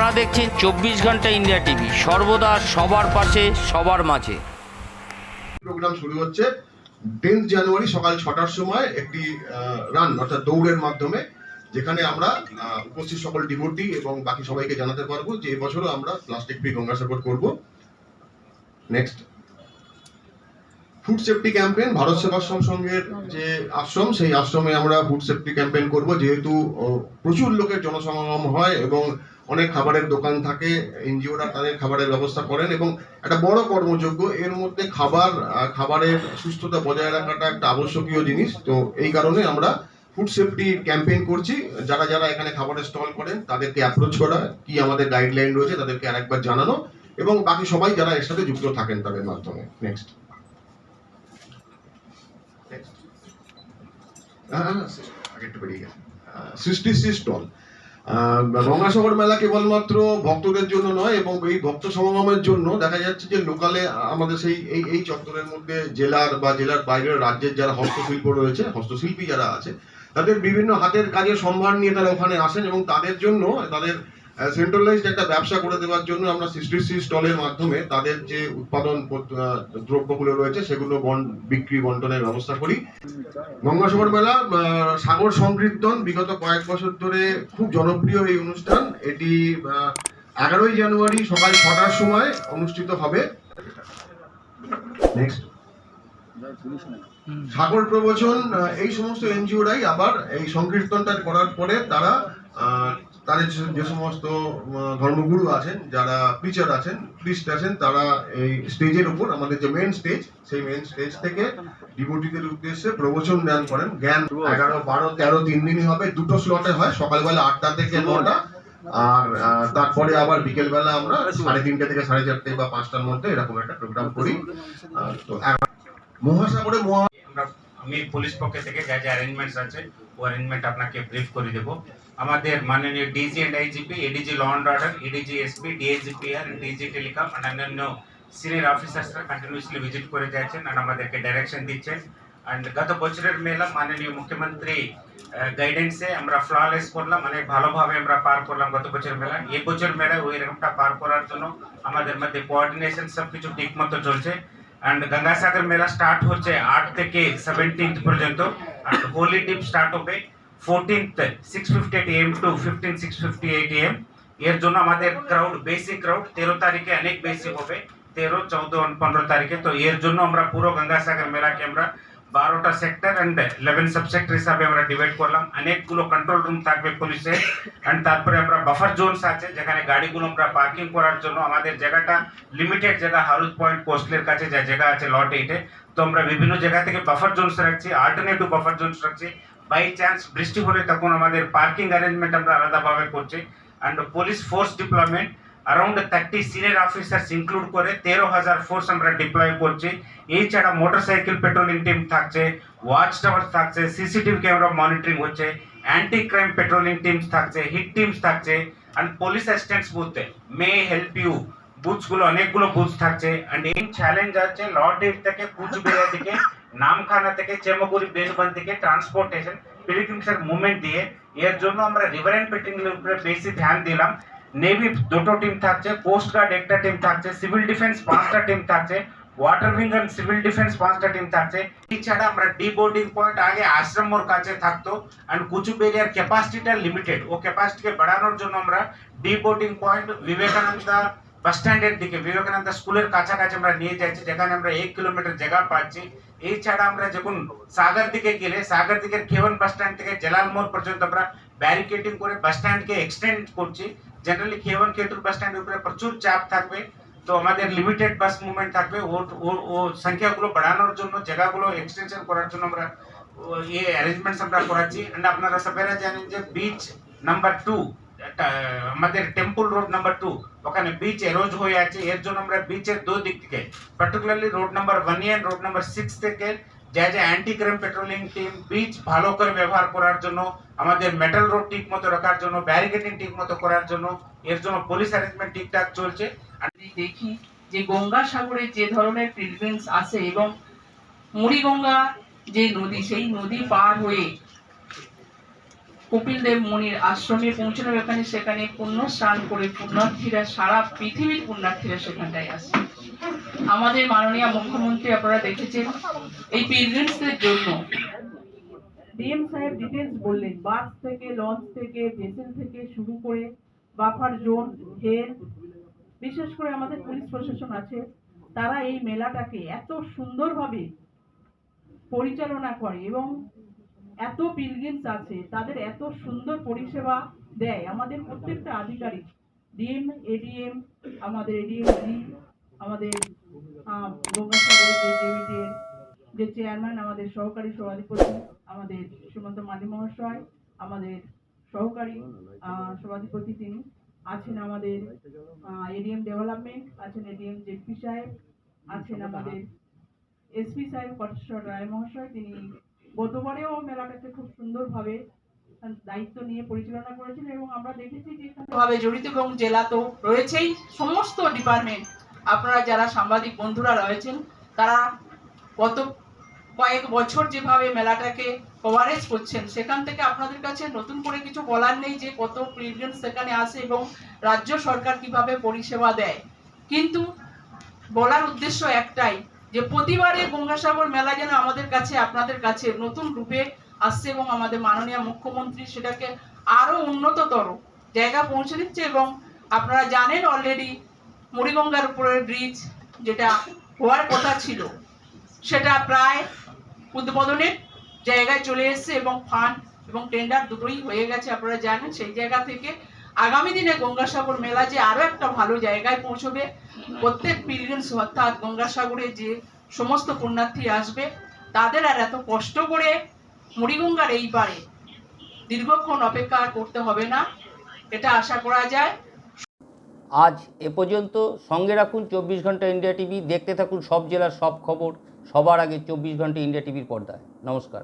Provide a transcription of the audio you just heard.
আপনারা দেখছেন চব্বিশ ঘণ্টা ইন্ডিয়া টিভি। সর্বদা সবার পাশে, সবার মাঝে। প্রোগ্রাম শুরু হচ্ছে টেন্থ জানুয়ারি সকাল ছটার সময় একটি রান অর্থাৎ দৌড়ের মাধ্যমে, যেখানে আমরা উপস্থিত সকল ডিভোটি এবং বাকি সবাইকে জানাতে পারব যে এবছরও আমরা প্লাস্টিক ফ্রি গঙ্গাসাগর করব। Next food safety campaign Bharat Seva Sevashram সংঘের যে আশ্রম সেই আশ্রমে আমরা ফুড সেফটি ক্যাম্পেইন করব। যেহেতু প্রচুর লোকের জনসমাগম হয় এবং অনেক খাবারের দোকান থাকে, এনজিওরা তাদের খাবারের ব্যবস্থা করেন এবং একটা বড় কর্মযোগ্য, এর মধ্যে খাবার খাবারের সুস্থতা বজায় রাখাটা একটা আবশ্যকীয় জিনিস। তো এই কারণে আমরা ফুড সেফটি ক্যাম্পেইন করছি। যারা যারা এখানে খাবারের স্টল করেন, তাদেরকে অ্যাপ্রোচ করা, কি আমাদের গাইডলাইন রয়েছে, তাদেরকে আরেকবার জানানো এবং বাকি সবাই যারা এর সাথে যুক্ত থাকেন তাদের মাধ্যমে। নেক্সট আগেরটা বেরিয়ে গেছে। সৃষ্টি সৃষ্টল মেলা কেবলমাত্র ভক্তদের জন্য নয়, এবং এই ভক্ত সমাগমের জন্য দেখা যাচ্ছে যে লোকালে আমাদের সেই এই এই চত্বরের মধ্যে জেলার বা জেলার বাইরের রাজ্যের যারা হস্তশিল্প রয়েছে, হস্তশিল্পী যারা আছে, তাদের বিভিন্ন হাতের কাজের সম্ভার নিয়ে তারা ওখানে আসেন, এবং তাদের জন্য, তাদের সেন্ট্রালাইজড একটা ব্যবসা করে দেওয়ার জন্য আমরা সৃষ্টি স্টলের মাধ্যমে তাদের যে উৎপাদন দ্রব্যগুলো রয়েছে, সেগুলো বন বিক্রি, বন্টনের ব্যবস্থা করি। গঙ্গাসাগর মেলা সাগর সংকীর্তন বিগত কয়েক বছর ধরে খুব জনপ্রিয় এই অনুষ্ঠান। এটি এগারোই জানুয়ারি সকাল ছটার সময় অনুষ্ঠিত হবে। নেক্সট সাগর প্রবচন এই সমস্ত এনজিওরাই আবার এই সংকীর্তনটা করার পরে তারা তাদের যে- যে সমস্ত ধর্মগুরু আছেন যারা প্রিচার আছেন প্রিস্ট আছেন তারা এই স্টেজের উপর আমাদের যে মেন স্টেজ সেই মেন স্টেজ থেকে ডিভোটিদের উদ্দেশ্যে প্রবচন দান করেন। জ্ঞান এগারো বারো তেরো তিন দিনই হবে। দুটো স্লটে হয় সকালবেলা আটটা থেকে নটা। আর তারপরে আবার বিকেলবেলা আমরা সাড়ে তিনটে থেকে সাড়ে চারটে বা পাঁচটার মধ্যে এরকম একটা প্রোগ্রাম করি। তো মহাসাগরে মহা আমি পুলিশ পক্ষ থেকে যা যা অ্যারেঞ্জমেন্টস আছে, ও অ্যারেঞ্জমেন্ট আপনাকে ব্রিফ করে দেবো। আমাদের মাননীয় DG and IGP ADG law and order ADG SP DAGP R DG telecom and অন্যান্য সিনিয়র অফিসার্সরা কন্টিনিউসলি ভিজিট করে যাচ্ছেন আর আমাদেরকে ডাইরেকশন দিচ্ছেন। অ্যান্ড গত বছরের মেলা মাননীয় মুখ্যমন্ত্রী গাইডেন্সে আমরা ফ্ললেস করলাম অনেক ভালোভাবে আমরা পার করলাম গত বছর মেলা। এই বছর মেলা ওই রকমটা পার করার জন্য আমাদের মধ্যে কোঅর্ডিনেশন সব কিছু ঠিক মতো চলছে। অ্যান্ড গঙ্গাসাগর মেলা স্টার্ট হচ্ছে আট থেকে সেভেন্টিন্থ পর্যন্ত। অ্যান্ড হোলি ডিপ স্টার্ট হবে fourteenth six fifty eight M to fifteen six fifty eight M এর জন্য আমাদের ক্রাউড বেশি ক্রাউড তেরো তারিখে অনেক বেশি হবে। তেরো, চৌদ্দ, পনেরো তারিখে। তো এর জন্য আমরা পুরো গঙ্গাসাগর মেলাকে আমরা বারোটা সেক্টর অ্যান্ড ইলেভেন সাবসেক্টর হিসাবে আমরা ডিভাইড করলাম। অনেকগুলো কন্ট্রোল রুম থাকবে পুলিশের অ্যান্ড তারপরে আমরা বাফার জোনস আছে, যেখানে গাড়িগুলো আমরা পার্কিং করার জন্য আমাদের জায়গাটা লিমিটেড জায়গা হারুজ পয়েন্ট কোস্টলের কাছে যে জায়গা আছে লট এইটে তো আমরা বিভিন্ন জায়গা থেকে বাফার জোনস রাখছি অল্টারনেটিভ বাফার জোনস রাখছি। বাই চান্স বৃষ্টি হলে তখন আমাদের পার্কিং অ্যারেঞ্জমেন্ট আমরা আলাদাভাবে করছি। And police force deployment around thirty senior officers include করে তেরো হাজার ফোর্স আমরা ডিপ্লয় করছি। এছাড়া মোটরসাইকেল পেট্রোলিং টিম থাকছে ওয়াচ টাওয়ার থাকছে সিসিটিভি ক্যামেরা মনিটরিং হচ্ছে অ্যান্টি ক্রাইম পেট্রোলিং টিমস থাকছে হিট টিমস থাকছে অ্যান্ড পুলিশ অ্যাসিস্ট্যান্টস বুথে মে হেল্প ইউ বুথসগুলো, অনেকগুলো বুথ থাকছে। অ্যান্ড এই চ্যালেঞ্জ আছে লর্ড এইট থেকে কুচবিহার থেকে নামখানা থেকে চেমগুড়ি বেনবন থেকে ট্রান্সপোর্টেশন পিলিগ্রিমসের মুভমেন্ট দিয়ে। এর জন্য আমরা রিভার অ্যান্ড পেট্রোলিং উপরে বেশি ধ্যান দিলাম। নেভি দুটো টিম থাকছে কোস্ট গার্ড একটা টিম থাকছে সিভিল ডিফেন্স পাঁচটা টিম থাকছে water wing and civil defence পাঁচটা টিম থাকছে। এছাড়া আমরা ডি বোর্ডিং পয়েন্ট আগে আশ্রমর কাছে থাকতো অ্যান্ড কুচুবেরিয়ার ক্যাপাসিটিটা লিমিটেড ও ক্যাপাসিটিকে বাড়ানোর জন্য আমরা D boarding point Vivekananda bus স্ট্যান্ডের দিকে বিবেকানন্দ স্কুলের কাছাকাছি আমরা নিয়ে যাচ্ছি, যেখানে আমরা এক কিলোমিটার জায়গা পাচ্ছি। এছাড়া আমরা যখন সাগর দিকে গেলে, সাগর দিকের খেবন বাস স্ট্যান্ড থেকে জেলাল মোড় পর্যন্ত আমরা ব্যারিকেডিং করে বাস স্ট্যান্ডকে এক্সটেন্ড করছি। জেনারেলি খেবন কেটুর বাস স্ট্যান্ডের উপরে প্রচুর চাপ থাকবে তো আমাদের লিমিটেড বাস মুভমেন্ট থাকবে ও ও- ও সংখ্যাগুলো বাড়ানোর জন্য জায়গাগুলো এক্সটেনশন করার জন্য আমরা ও এই অ্যারেঞ্জমেন্টস আমরা করাচ্ছি অ্যান্ড আপনারা সবাইরা জানেন যে বিচ নাম্বার টু আমাদের টেম্পল রোড নাম্বার টু ওখানে বিচ এরোজ হয়ে আছে এর জন্য আমরা বিচের দু দিক থেকে particularly road number one and road number six থেকে যা যা anti crime patrolling team beach ভালো করে ব্যবহার করার জন্য, আমাদের মেটাল রোড ঠিক মতো রাখার জন্য ব্যারিকেডিং ঠিক মতো করার জন্য, এর জন্য পুলিশ অ্যারেঞ্জমেন্ট ঠিকঠাক চলছে। আমি দেখি যে গঙ্গা সাগরে যে ধরনের পিলগ্রিমস আসে এবং মুড়িগঙ্গা যে নদী, সেই নদী পার হয়ে কপিল দেব মনির আশ্রমে পৌঁছানোর এখানে সেখানে পুণ্য স্নান করে পুণ্যার্থীরা সারা পৃথিবীর পুণ্যার্থীরা সেখানটায় আসে। আমাদের মাননীয় মুখ্যমন্ত্রী আপনারা দেখেছেন, এই পিলগ্রিমসদের জন্য ডিএম সাহেব ডিটেলস বললেন বাস থেকে লঞ্চ থেকে ভেসেল থেকে শুরু করে বাফার জোন হেলথ বিশেষ করে আমাদের পুলিশ প্রশাসন আছে, তারা এই মেলাটাকে এত সুন্দরভাবে পরিচালনা করে এবং এত পিলগ্রিমস আছে, তাদের এত সুন্দর পরিষেবা দেয়। আমাদের প্রত্যেকটা আধিকারিক, ডিএম, এডিএম, আমাদের এডিএম আমাদের যে চেয়ারম্যান আমাদের সহকারী সভাধিপতি, আমাদের সুমন্ত মালি মহাশয়, আমাদের সহকারী সভাধিপতি তিনি আছেন আমাদের এডিএম ডেভেলপমেন্ট আছেন এডিএম জেপি সাহেব, আছেন আমাদের এসপি সাহেব কটেশ্বর রায় মহাশয়, তিনি গতবারেও মেলাটাকে খুব সুন্দরভাবে দায়িত্ব নিয়ে পরিচালনা করেছেন এবং আমরা দেখেছি যে জড়িত এবং জেলা তো রয়েছেই, সমস্ত ডিপার্টমেন্ট আপনারা যারা সাংবাদিক বন্ধুরা রয়েছেন, তারা গত কয়েক বছর যেভাবে মেলাটাকে কভারেজ করছেন, সেখান থেকে আপনাদের কাছে নতুন করে কিছু বলার নেই যে কত প্রিলিয়াম সেখানে আসে এবং রাজ্য সরকার কীভাবে পরিষেবা দেয়। কিন্তু বলার উদ্দেশ্য একটাই যে প্রতিবারে গঙ্গাসাগর মেলা যেন আমাদের কাছে, আপনাদের কাছে নতুন রূপে আসছে এবং আমাদের মাননীয় মুখ্যমন্ত্রী সেটাকে আরও উন্নততর জায়গা পৌঁছে দিচ্ছে এবং আপনারা জানেন অলরেডি মুড়িগঙ্গার উপরের ব্রিজ যেটা হওয়ার কথা ছিল, সেটা প্রায় উদ্বোধনের জায়গায় চলে এসেছে এবং ফান্ড এবং টেন্ডার দুটোই হয়ে গেছে, আপনারা জানেন সেই জায়গা থেকে আগামী দিনে গঙ্গাসাগর মেলা যে আরও একটা ভালো জায়গায় পৌঁছবে, প্রত্যেক পিলগ্রিমস অর্থাৎ গঙ্গাসাগরে যে সমস্ত পুণ্যার্থী আসবে, তাদের আর এত কষ্ট করে মুড়িগঙ্গার এই পারে দীর্ঘক্ষণ অপেক্ষা করতে হবে না, এটা আশা করা যায়। আজ এ পর্যন্ত সঙ্গে রাখুন চব্বিশ ঘণ্টা ইন্ডিয়া টিভি, দেখতে থাকুন সব জেলার সব খবর, সবার আগে চব্বিশ ঘণ্টা ইন্ডিয়া টিভির পর্দায়। নমস্কার।